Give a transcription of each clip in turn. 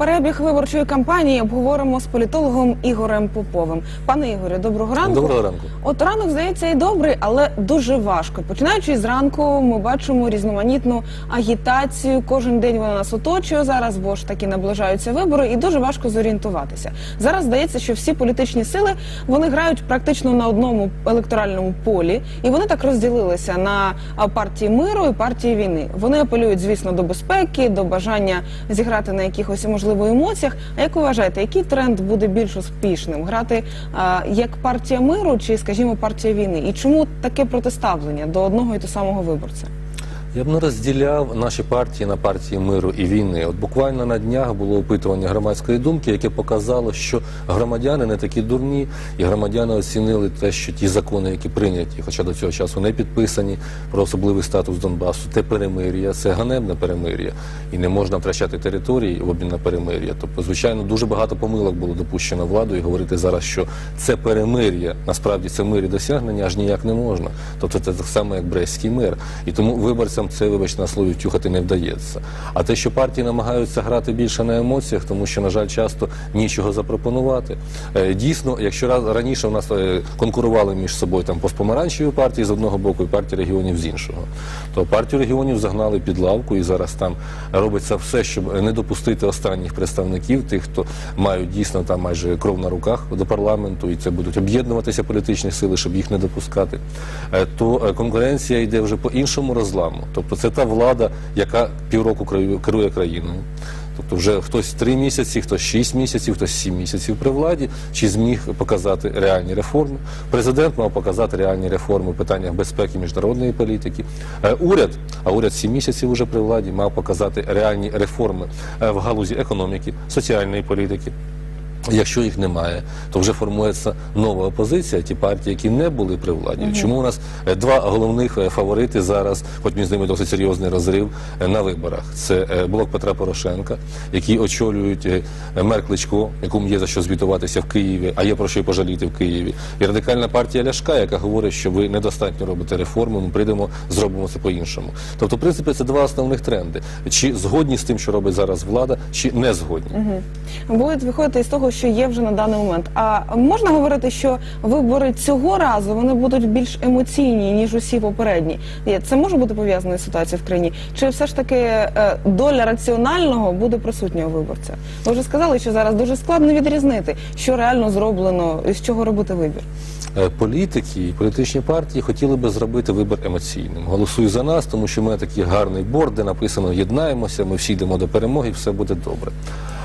перебіг виборчої кампанії обговоримо з політологом Ігорем Поповим. Пане Ігорю, доброго ранку. Доброго ранку. От ранок здається і добрий, але дуже важко. Починаючи з ранку, ми бачимо різноманітну агітацію. Кожен день вона нас оточує зараз, бо ж таки наближаються вибори, і дуже важко зорієнтуватися. Зараз здається, що всі політичні сили вони грають практично на одному електоральному полі, і вони так розділилися на партії миру і партії війни. Вони апелюють, звісно, до безпеки, до бажання зіграти на якихось можливо емоціях. А як ви вважаєте, який тренд буде більш успішним? Грати а, як партія миру чи, скажімо, партія війни? І чому таке протиставлення до одного і того самого виборця? Я б не розділяв наші партії на партії миру і війни. От буквально на днях було опитування громадської думки, яке показало, що громадяни не такі дурні, і громадяни оцінили те, що ті закони, які прийняті, хоча до цього часу не підписані про особливий статус Донбасу, те перемир'я, це ганебне перемир'я, і не можна втрачати території в обмін на перемир'я. Тобто, звичайно, дуже багато помилок було допущено владою. І говорити зараз, що це перемир'я, насправді це мир і досягнення, аж ніяк не можна. Тобто, це так само, як Брестський мир. І тому виборцям це, вибачте на слові, втюхати не вдається. А те, що партії намагаються грати більше на емоціях, тому що, на жаль, часто нічого запропонувати. Е, Дійсно, якщо раз раніше у нас е, конкурували між собою там постпомаранчеві партії з одного боку і партія регіонів з іншого, то партію регіонів загнали під лавку і зараз там робиться все, щоб не допустити останніх представників, тих, хто мають дійсно там майже кров на руках до парламенту, і це будуть об'єднуватися політичні сили, щоб їх не допускати. Е, То конкуренція йде вже по іншому розламу. Тобто це та влада, яка півроку керує- країною. Тобто вже хтось три місяці, хтось шість місяців, хтось сім місяців при владі, чи зміг показати реальні реформи. Президент мав показати реальні реформи в питаннях безпеки міжнародної політики. Е, Уряд, а уряд сім місяців уже при владі, мав показати реальні реформи е, в галузі економіки, соціальної політики. Якщо їх немає, то вже формується нова опозиція, ті партії, які не були при владі. Чому у нас е, два головних е, фаворити зараз, хоч між ними досить серйозний розрив е, на виборах? Це блок Петра Порошенка, який очолюють мер Кличко, якому є за що звітуватися в Києві, а є про що й пожаліти в Києві. І радикальна партія Ляшка, яка говорить, що ви недостатньо робите реформи, ми прийдемо, зробимо це по-іншому. Тобто, в принципі, це два основних тренди: чи згодні з тим, що робить зараз влада, чи не згодні. Будуть виходити із того, що є вже на даний момент. А можна говорити, що вибори цього разу вони будуть більш емоційні ніж усі попередні. Це може бути пов'язано з ситуацією в країні? Чи все ж таки е, доля раціонального буде присутня у виборця? Ви вже сказали, що зараз дуже складно відрізнити, що реально зроблено і з чого робити вибір. Е, політики і політичні партії хотіли би зробити вибір емоційним. Голосуй за нас, тому що ми такий гарний борд, де написано єднаємося, ми всі йдемо до перемоги, все буде добре.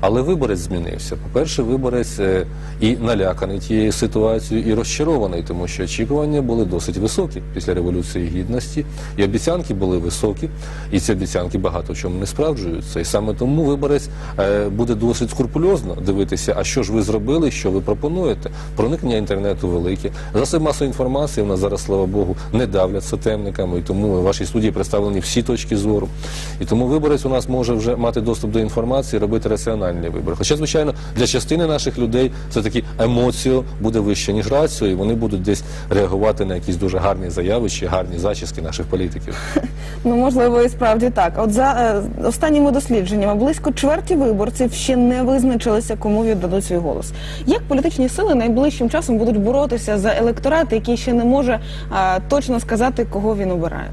Але виборець змінився. По-перше, виборець е, і наляканий тією ситуацією, і розчарований, тому що очікування були досить високі після революції гідності, і обіцянки були високі, і ці обіцянки багато в чому не справджуються. І саме тому виборець е, буде досить скрупульозно дивитися, а що ж ви зробили, що ви пропонуєте. Проникнення інтернету велике. Засоби масової інформації в нас зараз, слава Богу, не давлять сотемниками, і тому в вашій студії представлені всі точки зору. І тому виборець у нас може вже мати доступ до інформації, робити раціональний вибір. Хоча, звичайно, для частини наших людей все таки емоціо буде вище, ніж раціо, і вони будуть десь реагувати на якісь дуже гарні заяви чи гарні зачіски наших політиків. Ну можливо, і справді так. От за е, останніми дослідженнями близько чверті виборців ще не визначилися, кому віддадуть свій голос. Як політичні сили найближчим часом будуть боротися за електорат, який ще не може е, точно сказати, кого він обирає?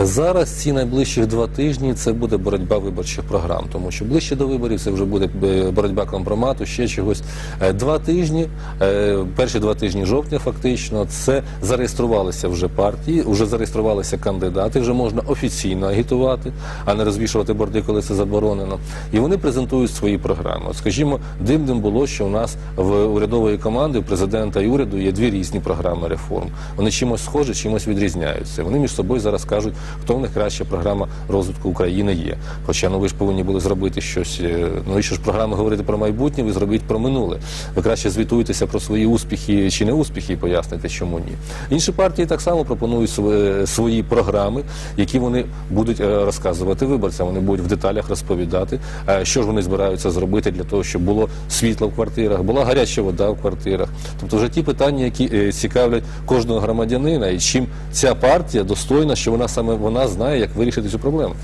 Зараз ці найближчі два тижні це буде боротьба виборчих програм, тому що ближче до виборів це вже буде е, боротьба компромату, ще чогось. Е, Два тижні, е, перші два тижні жовтня, фактично, це зареєструвалися вже партії, вже зареєструвалися кандидати, вже можна офіційно агітувати, а не розвішувати борди, коли це заборонено. І вони презентують свої програми. Скажімо, дивним було, що у нас в урядової команди, у президента і уряду є дві різні програми реформ. Вони чимось схожі, чимось відрізняються. Вони між собою зараз кажуть, хто в них краща програма розвитку України є. Хоча ну ви ж повинні були зробити щось. е, Ну і що ж програми говорити про майбутнє, ви зробіть про минуле. Ви краще звітуєтеся про свої успіхи чи не успіхи і поясните, чому ні. Інші партії так само пропонують св- свої програми, які вони будуть е, розказувати виборцям. Вони будуть в деталях розповідати, е, що ж вони збираються зробити для того, щоб було світло в квартирах, була гаряча вода в квартирах. Тобто вже ті питання, які цікавлять кожного громадянина, і чим ця партія достойна, що вона саме вона знає, як вирішити цю проблему.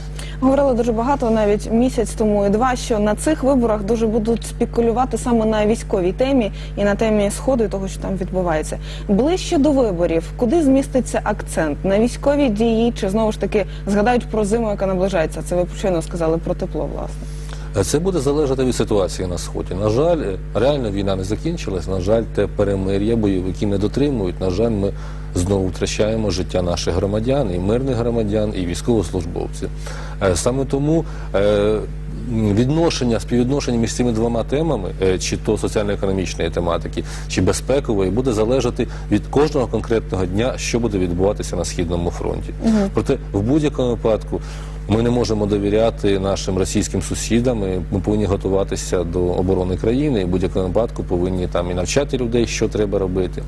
Говорили дуже багато, навіть місяць тому і два, що на цих виборах дуже будуть спекулювати саме на військовій темі і на темі сходу і того, що там відбувається. Ближче до виборів, куди зміститься акцент на військові дії, чи знову ж таки згадають про зиму, яка наближається? Це ви щойно сказали про тепло, власне. Е, Це буде залежати від ситуації на сході. На жаль, е, реально війна не закінчилась. На жаль, те перемир'я бойовики не дотримують. На жаль, ми знову втрачаємо життя наших громадян, і мирних громадян, і військовослужбовців. Е, Саме тому. Відношення, співвідношення між цими двома темами, чи то соціально-економічної тематики, чи безпекової, буде залежати від кожного конкретного дня, що буде відбуватися на східному фронті. Проте в будь-якому випадку ми не можемо довіряти нашим російським сусідам. Ми повинні готуватися до оборони країни. І в будь-якому випадку повинні там і навчати людей, що треба робити,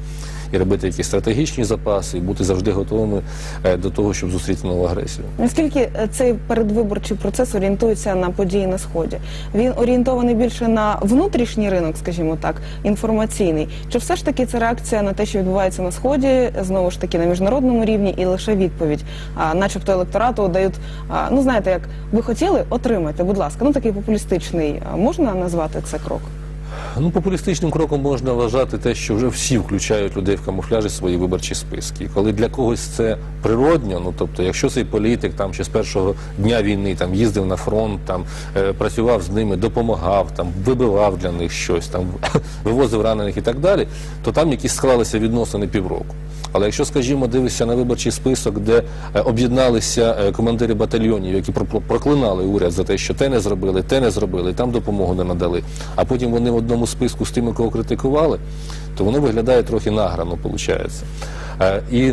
і робити якісь стратегічні запаси, і бути завжди готовими е, до того, щоб зустріти нову агресію. Наскільки е, цей передвиборчий процес орієнтується на події на сході? Він орієнтований більше на внутрішній ринок, скажімо так, інформаційний, чи все ж таки це реакція на те, що відбувається на сході, знову ж таки на міжнародному рівні, і лише відповідь, начебто електорату дають, ну знаєте, як ви хотіли, отримайте, будь ласка, ну такий популістичний. Можна назвати це крок? Ну, популістичним кроком можна вважати те, що вже всі включають людей в камуфляжі свої виборчі списки. Коли для когось це природньо, ну тобто, якщо цей політик там ще з першого дня війни там їздив на фронт, там е, працював з ними, допомагав, там вибивав для них щось, там вивозив ранених і так далі, то там якісь склалися відносини півроку. Але якщо, скажімо, дивишся на виборчий список, де е, об'єдналися е, командири батальйонів, які проклинали уряд за те, що те не зробили, те не зробили, там допомогу не надали, а потім вони в одному списку з тими, кого критикували, то воно виглядає трохи награно, виходить. Е, І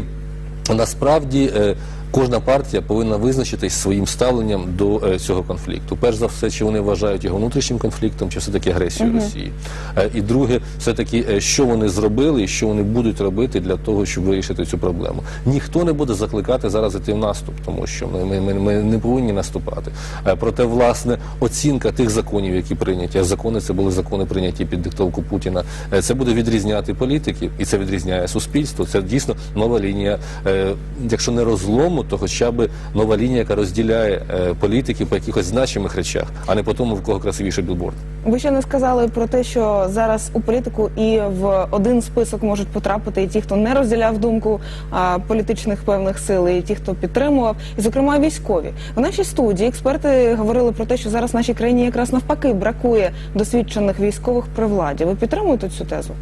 насправді е, кожна партія повинна визначитись своїм ставленням до е, цього конфлікту. Перш за все, чи вони вважають його внутрішнім конфліктом, чи все-таки агресією Росії. Е, І друге, все-таки, е, що вони зробили і що вони будуть робити для того, щоб вирішити цю проблему. Ніхто не буде закликати зараз іти в наступ, тому що ми, ми, ми, ми не повинні наступати. Е, Проте, власне, оцінка тих законів, які прийняті, а закони це були закони прийняті під диктовку Путіна. е, Це буде відрізняти політиків, і це відрізняє суспільство. Це дійсно нова лінія, е, якщо не розлому, то хоча б нова лінія, яка розділяє е, політиків по якихось значимих речах, а не по тому, в кого красивіший білборд. Ви ще не сказали про те, що зараз у політику і в один список можуть потрапити і ті, хто не розділяв думку а, політичних певних сил, і ті, хто підтримував, і зокрема військові. В нашій студії експерти говорили про те, що зараз в нашій країні якраз навпаки бракує досвідчених військових при владі. Ви підтримуєте цю тезу?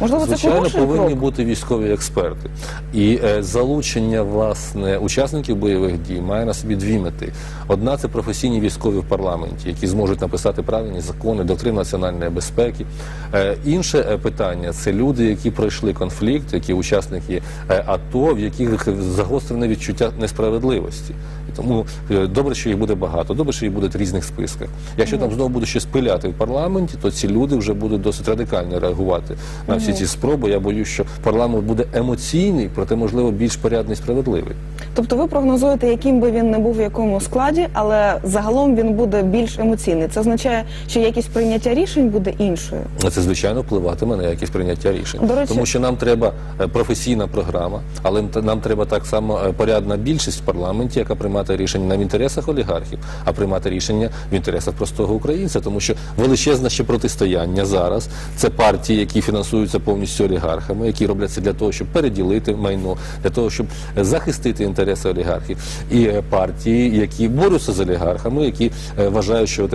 Можливо, це Звичайно, хороший повинні крок? бути військові експерти. І е, залучення власне учасників бойових дій має на собі дві мети. Одна це професійні військові в парламенті, які зможуть написати правильні закони, доктрин національної безпеки. Е, інше е, питання це люди, які пройшли конфлікт, які учасники е, АТО, в яких загострене відчуття несправедливості. Тому е, добре, що їх буде багато, добре, що їх буде в різних списках. Якщо там знову буде щось пиляти в парламенті, то ці люди вже будуть досить радикально реагувати на всі ці спроби. Я боюсь, що парламент буде емоційний, проте можливо більш порядний, справедливий. Тобто ви прогнозуєте, яким би він не був в якому складі, але загалом він буде більш емоційний. Це означає, що якість прийняття рішень буде іншою. Це звичайно впливатиме на якість прийняття рішень, До речі- тому що нам треба е, професійна програма, але нам треба так само е, порядна більшість в парламенті, яка приймати рішення не в інтересах олігархів, а приймати рішення в інтересах простого українця, тому що величезне ще протистояння зараз це партії, які фінансуються повністю олігархами, які роблять це для того, щоб переділити майно, для того, щоб е, захистити інтереси олігархів, і е, партії, які борються з олігархами, які е, вважають, що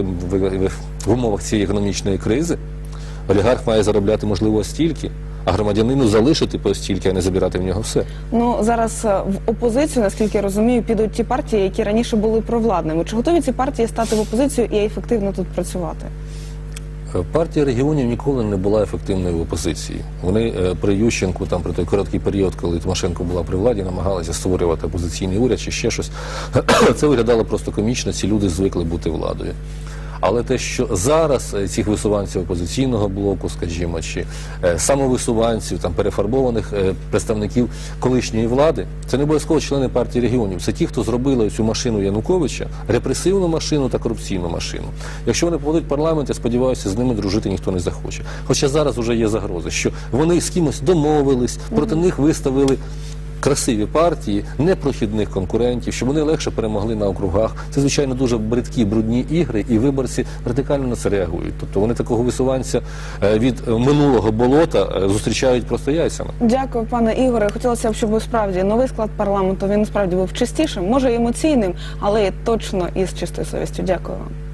в умовах цієї економічної кризи. Олігарх має заробляти можливо стільки, а громадянину залишити по стільки, а не забирати в нього все. Ну зараз е, в опозицію, наскільки я розумію, підуть ті партії, які раніше були провладними. Чи готові ці партії стати в опозицію і ефективно тут працювати? Е, Партія регіонів ніколи не була ефективною в опозиції. Вони е, при Ющенку, там при той короткий період, коли Тимошенко була при владі, намагалися створювати опозиційний уряд чи ще щось. Це виглядало просто комічно. Ці люди звикли бути владою. Але те, що зараз е, цих висуванців опозиційного блоку, скажімо, чи е, самовисуванців, там перефарбованих е, представників колишньої влади, це не обов'язково члени партії регіонів. Це ті, хто зробили цю машину Януковича, репресивну машину та корупційну машину. Якщо вони попадуть в парламент, я сподіваюся, з ними дружити ніхто не захоче. Хоча зараз вже є загрози, що вони з кимось домовились, проти них виставили красиві партії, непрохідних конкурентів, щоб вони легше перемогли на округах. Це звичайно дуже бридкі, брудні ігри, і виборці радикально на це реагують. Тобто вони такого висуванця е, від минулого болота е, зустрічають просто яйцями. Дякую, пане Ігоре. Хотілося б, щоб справді новий склад парламенту він справді був чистішим, може емоційним, але точно із чистою совістю. Дякую вам.